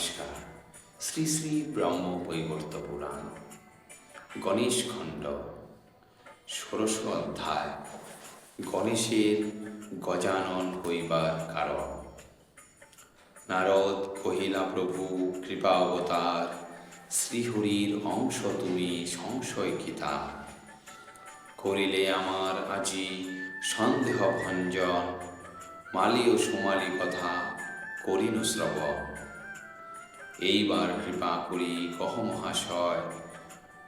নমস্কার। শ্রী শ্রী ব্রহ্ম বৈবর্ত পুরাণ, গণেশ খণ্ড, ষোড়শ অধ্যায়। গণেশের গজানন হইবার কারণ। নারদ কহিলা, প্রভু, কৃপা অবতার, শ্রীহরির অংশ তুমি সংশয় কিতা করিলে আমার আজি সন্দেহ ভঞ্জন, মালি ও সোমালি কথা করিনু শ্রবণ। এইবার কৃপা করি কহ মহাশয়,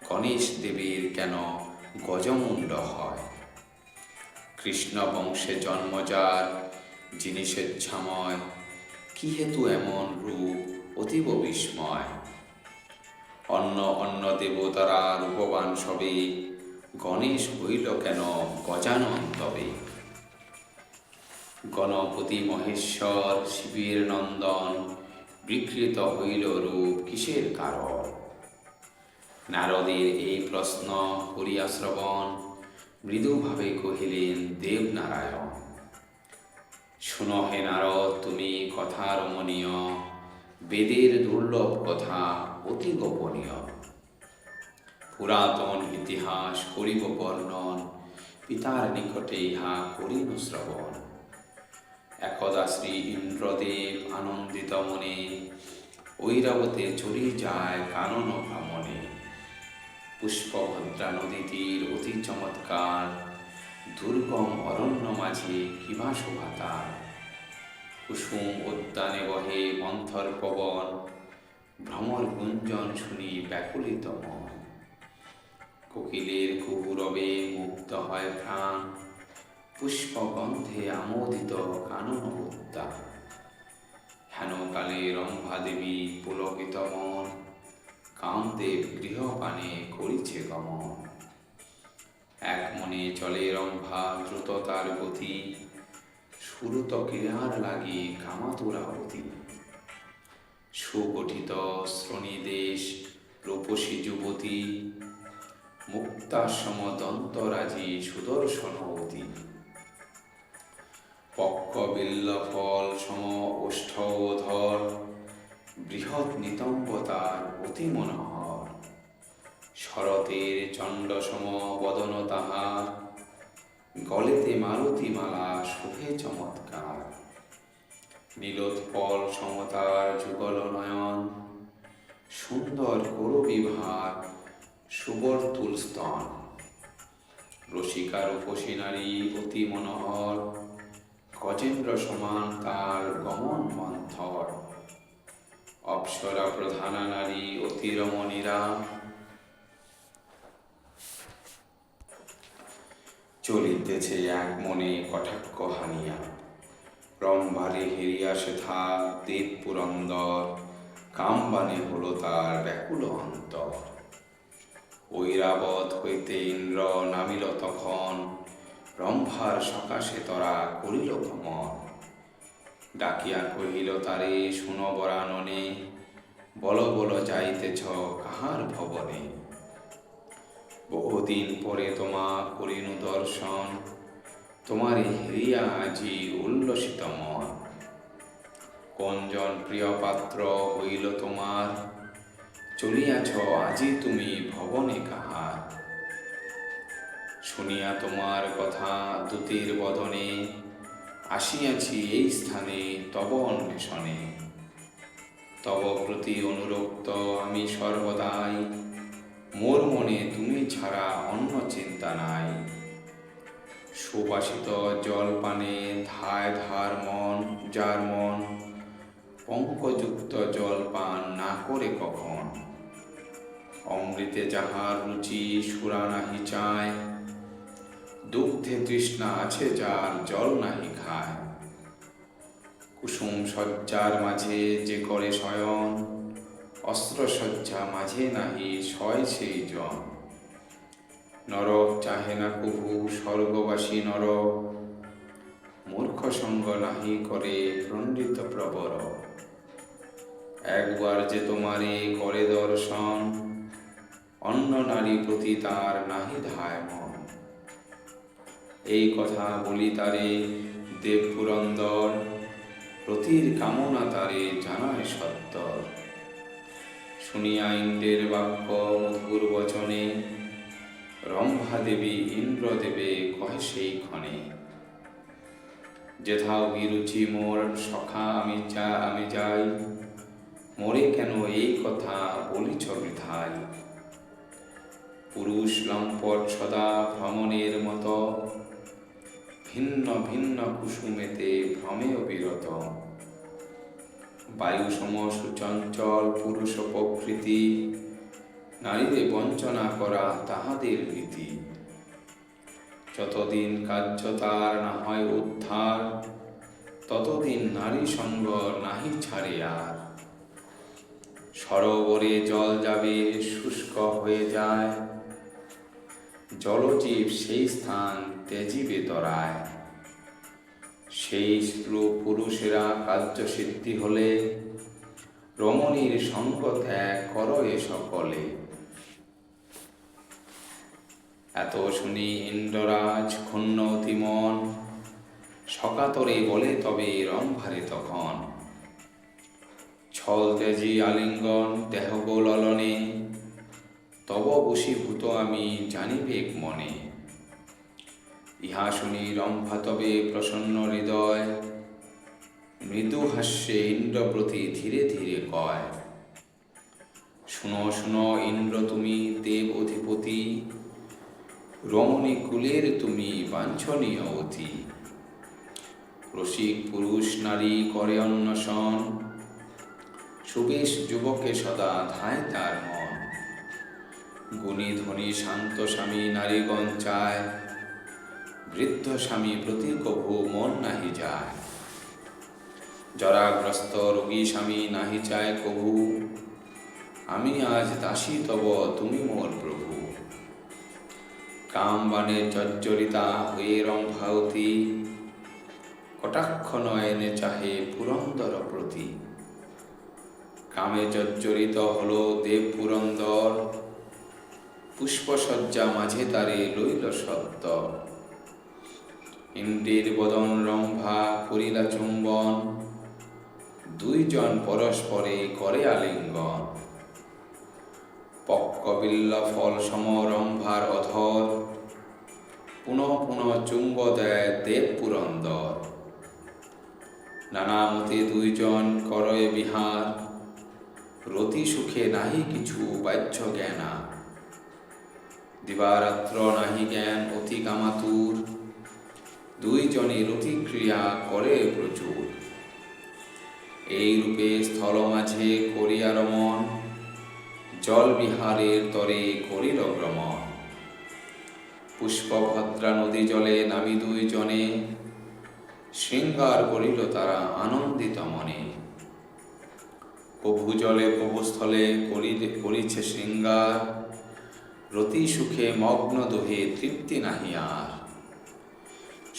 গণেশ দেবীর কেন গজমুণ্ড হয়? কৃষ্ণ বংশে জন্মজার যিনি স্বেচ্ছাময়, কি হেতু এমন রূপ অতীব বিস্ময়? অন্য অন্য দেবতারা রূপবান সবে, গণেশ হইল কেন গজানন তবে? গণপতি মহেশ্বর শিবের নন্দন বিকৃত হইল রূপ কিসের কারণ? নারদের এই প্রশ্ন করিয়া শ্রবণ, মৃদুভাবে কহিলেন, দেবনারায়ণ, শুনো হে নারদ, তুমি কথা রমণীয়, বেদের দুর্লভ কথা অতি গোপনীয়। পুরাতন ইতিহাস করিব বর্ণন, পিতার নিকটে ইহা করিব শ্রবণ। একদা শ্রী ইন্দ্রদেব আনন্দিত মনে। ঐরাবতে চড়ি যায় কানন ভ্রমণে। পুষ্পভদ্রা নদী তীর অতি চমৎকার। দুর্গম অরণ্য মাঝে কিবা শোভা তার। কুসুম উদ্যানে বহে মন্থর পবন। ভ্রমর গুঞ্জন শুনি ব্যাকুলিত মন। কোকিলের কুহুরবে মুক্ত হয় প্রাণ। পুষ্পগন্ধে আমোদিত কানন উদ্যান হেনকালে রম্ভা দেবী পুলকিত মন কামদেব গৃহপানে করিছে গমন। এক মনে চলে রম্ভা দ্রুত তার গতি, সুরত ক্রীড়ার কামাতুরা অতি। সুগঠিত শ্রোণীদেশ রূপসী যুবতী মুক্তাসম দন্তরাজি সুদর্শনবতী পক্ক বিল্ল ফল সম ওষ্ঠধর বৃহৎ নিতম্বতার অতি মনোহর। শরতের চণ্ড সম বদন তাহার, গলেতে মালতী মালা শোভে চমৎকার। নীলোৎপল সমতার যুগল নয়ন, সুন্দর করু বিভাগ সুবর্তুল স্তন রসিকার উপসী নারী অতি মনোহর গজেন্দ্র সমান তার গমন মন্থর অপ্সরা প্রধানা নারী অতি রমণীরা চলিতেছে এক মনে কটাক্ষ হানিয়া। রম্ভারে হেরিয়া সেথা দেব পুরন্দর। কামবানে হলো তার ব্যাকুল অন্তর। ঐরাবত হইতে ইন্দ্র নামিল তখন। রম্ভার সকাশে তরা করিল ভ্রমণ ডাকিয়া কহিল, তারে শুনো বরাননে, বল বল, যাইতেছ কাহার ভবনে? বহুদিন পরে তোমা করিনু দর্শন, তোমারে হেরিয়া আজি উল্লসিত মন। কোনজন প্রিয় পাত্র হইল তোমার? চলিয়াছ আজি তুমি ভবনে কাহার? শুনিয়া তোমার কথা দূতের বদনে, আসিয়াছি এই স্থানে তব অন্বেষণে। তব প্রতি অনুরক্ত আমি সর্বদাই, মোর মনে তুমি ছাড়া অন্য চিন্তা নাই। সুবাসিত জল পানে ধায় ধার মন, যার মন পঙ্কযুক্ত জল পান না করে কখন? অমৃতে যাহার রুচি সুরা নাহি চায় দুগ্ধে তৃষ্ণা আছে, যার জল নাহি খায়। কুসুম সজ্জার মাঝে যে করে শয়ন, অস্ত্র সজ্জা মাঝে নাহি শয় সেই জন। নরক চাহে না কভু স্বর্গবাসী নর, মূর্খ সঙ্গ নাহি করে প্রণ্ডিত প্রবর। একবার যে তোমারে করে দর্শন, অন্য নারী প্রতি তার নাহি ধায় মন। এই কথা বলি তারে দেব পুরন্দর প্রতির কামনা তারে জানায় সত্তর। শুনিয়া ইন্দ্রের বাক্য, মধুর বচনে, রম্ভা দেবী ইন্দ্র দেবে কহে সেই ক্ষণে, যেথাও বিরুচি মোর সখা, আমি যা, আমি যাই। মোরে কেন এই কথা বলিছ বৃথায় পুরুষ লম্পট সদা ভ্রমণের মতো ভিন্ন ভিন্ন কুসুমেতে ভ্রমে বিরত। বায়ু সুচঞ্চল পুরুষ প্রকৃতি নারীরে বঞ্চনা করা তাহাদের রীতি। যতদিন কার্য তার না হয় উদ্ধার, ততদিন নারী সঙ্গ নাহি ছাড়ে আর। সরোবরে জল যাবে, শুষ্ক হয়ে যায়, জলজীব সেই স্থান তেজিবে তরায় সেই পুরুষেরা কার্য সিদ্ধি হলে, রমণীর সঙ্গ ত্যাগ কর এ সকলে। এত শুনি ইন্দ্ররাজ ক্ষুণ্ণ অতিমন, সকাতরে বলে তবে রম্ভারে তখন। ছল তেজি আলিঙ্গন দেহগো ললনে তব বশীভূত আমি জানিবেক মনে। ইহা শুনি রম্ভা তবে প্রসন্ন হৃদয়। মৃদু হাস্যে ইন্দ্র প্রতি ধীরে ধীরে কয়, শুনো শুনো ইন্দ্র, তুমি দেব অধিপতি। রমণী কুলের তুমি বাঞ্ছনীয় অতি। রসিক পুরুষ নারী করে অন্বেষণ। সুবেশ যুবকে সদা ধায় তার মন। গুণী ধনী শান্ত স্বামী নারীগণ চায় বৃদ্ধ স্বামী প্রতি কভু মন নাহি যায় জরাগ্রস্ত রোগী স্বামী নাহি চায় কভু। আমি আজ দাসী তব তুমি মোর প্রভু। কামবাণে জর্জরিতা হয়ে রম্ভাবতী কটাক্ষ নয়নে চাহে পুরন্দর প্রতি। কামে জর্জরিত হলো দেব পুরন্দর। পুষ্পসজ্জা মাঝে তারে লইল সত্য ইন্দ্রের বদন রম্ভা করিলা চুম্বন। দুইজন পরস্পরে করে আলিঙ্গন। পক্কবিল্ল ফল সম রম্ভার অধর। পুনঃ পুনঃ চুম্ব দেয় দেব পুরন্দর। নানামতে দুইজন করয়ে বিহার। রতি সুখে নাহি কিছু বাহ্য জ্ঞানা। দিবারাত্র নাহি জ্ঞান অতি কামাতুর দুইজনে রতিক্রিয়া করে প্রচুর। এই রূপে স্থল মাঝে করিয়া রমন জল বিহারের তরে করিল ভ্রমণ। পুষ্পভদ্রা নদী জলে নামি দুইজনে, শৃঙ্গার করিল তারা আনন্দিত মনে। কভু জলে কভু স্থলে করিলে, করিছে শৃঙ্গার। রতি সুখে মগ্ন দোহে তৃপ্তি নাহি আর।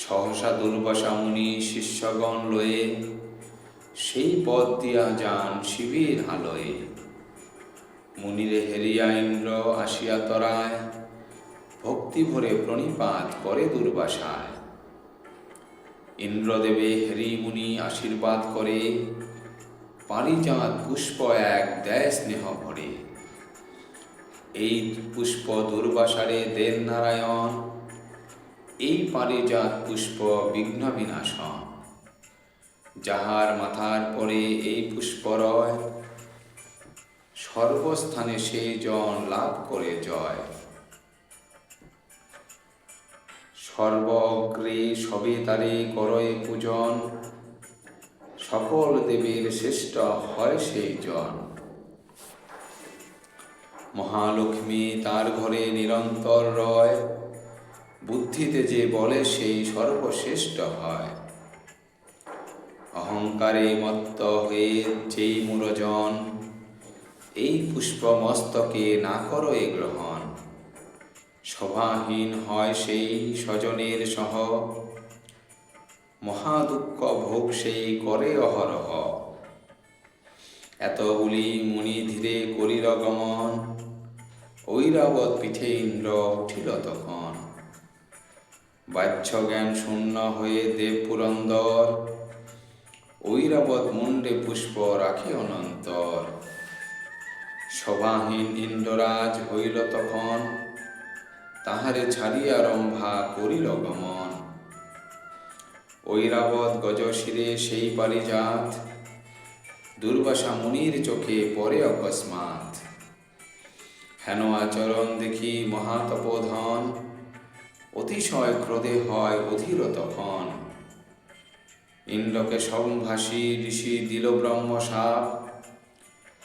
সহসা দুর্বাসা মুনি শিষ্যগণ লয়ে, সেই পথ দিয়া যান শিবির আলোয়ে মুনিরে হেরিয়া ইন্দ্র আসিয়া তরায়, ভক্তি ভরে প্রণিপাত করে দুর্বাসায়। ইন্দ্রদেবে হেরি মুনি আশীর্বাদ করে, পারিজাত পুষ্প এক দেয় স্নেহ ভরে। এই পুষ্প দুর্বাসারে দেন নারায়ণ এই পারিজাত পুষ্প বিঘ্ন বিনাশন যাহার মাথার পরে এই পুষ্পরয়, সর্বস্থানে সেই জন লাভ করে জয়। সর্ব অগ্রে সবে তারে করয়ে পূজন, সকল দেবীর শ্রেষ্ঠ হয় সেই জন। মহালক্ষ্মী তার ঘরে নিরন্তর রয় বুদ্ধিতে যে বলে সেই সর্বশ্রেষ্ঠ হয়। অহংকারে মত্ত হয়ে যেই মুরজন, এই পুষ্প মস্তকে না করো এ গ্রহণ। সভাহীন হয় সেই স্বজনের সহ। মহাদুঃখ ভোগ সেই করে অহরহ। এত মুনি ধীরে করিল গমন ঐরাবত পিঠে ইন্দ্র উঠিল তখন। বাহ্য জ্ঞান শূন্য হয়ে দেব পুরন্দর। ঐরাবত মুন্ডে পুষ্প রাখে অনন্তর। সভাহীন ইন্দ্ররাজ হইল তখন, তাহারে ছাড়িয়া রম্ভা করিল গমন। ঐরাবত গজশিরে সেই পারিজাত, দুর্বাসা মুনির চোখে পরে অকস্মাৎ। হেন আচরণ দেখি মহাতপোধন অতিশয় ক্রোধে হয় অধীর তখন। ইন্দ্রকে সম্ভাসী ঋষি দিল ব্রহ্ম সাপ।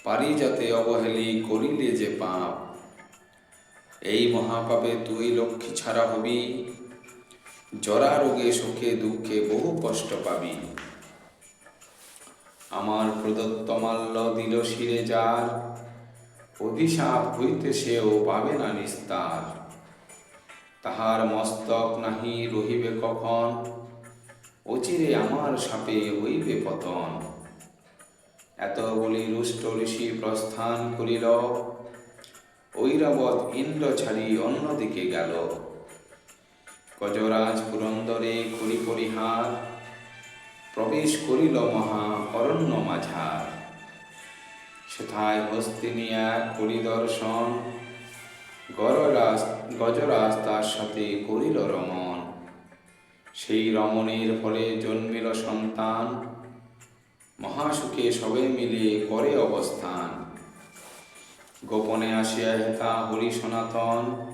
পারিজাতে অবহেলি করিলে যে পাপ। এই মহাপাপে তুই লক্ষ্মী ছাড়া হবি। জরা রোগে, সুখে, দুঃখে বহু কষ্ট পাবি। আমার প্রদত্ত মাল্য দিল শিরে যার। অভিশাপ হইতে সেও পাবে না নিস্তার। তাহার মস্তক নাহি রহিবে কখন? অচিরে আমার সাপে হইবে পতন। এত বলি রুষ্ট ঋষি প্রস্থান করিল। ঐরাবত ইন্দ্র ছাড়ি অন্যদিকে গেল। গজরাজ পুরন্দরে করি পরিহার, প্রবেশ করিল মহা অরণ্য মাঝার। সেথায় হস্তিনী এক পরিদর্শন গররাজ গজরাজ তার সাথে করিল রমণ। সেই রমণের ফলে জন্মিল সন্তান। মহাসুখে সবে মিলে করে অবস্থান। গোপনে আসিয়া হেতা হরি সনাতন।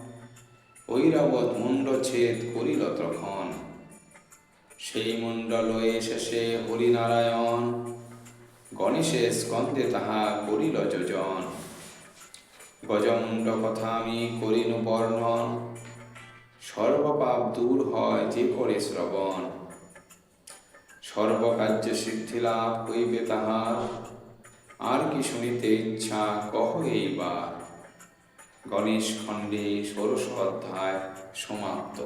ঐরাবত মুণ্ডচ্ছেদ করিল তখন। সেই মুণ্ডলয়ে শেষে হরিনারায়ণ। গণেশের স্কন্ধে তাহা করিল যোজন। গজমুণ্ড কথা আমি করিনু বর্ণন সর্বপাপ দূর হয় যে করে শ্রবণ। সর্বকার্য সিদ্ধি লাভ হইবে তাহার। আর কি শুনিতে ইচ্ছা, কহ এইবার গণেশ খণ্ডে ষোড়শ অধ্যায় সমাপ্ত।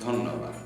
ধন্যবাদ।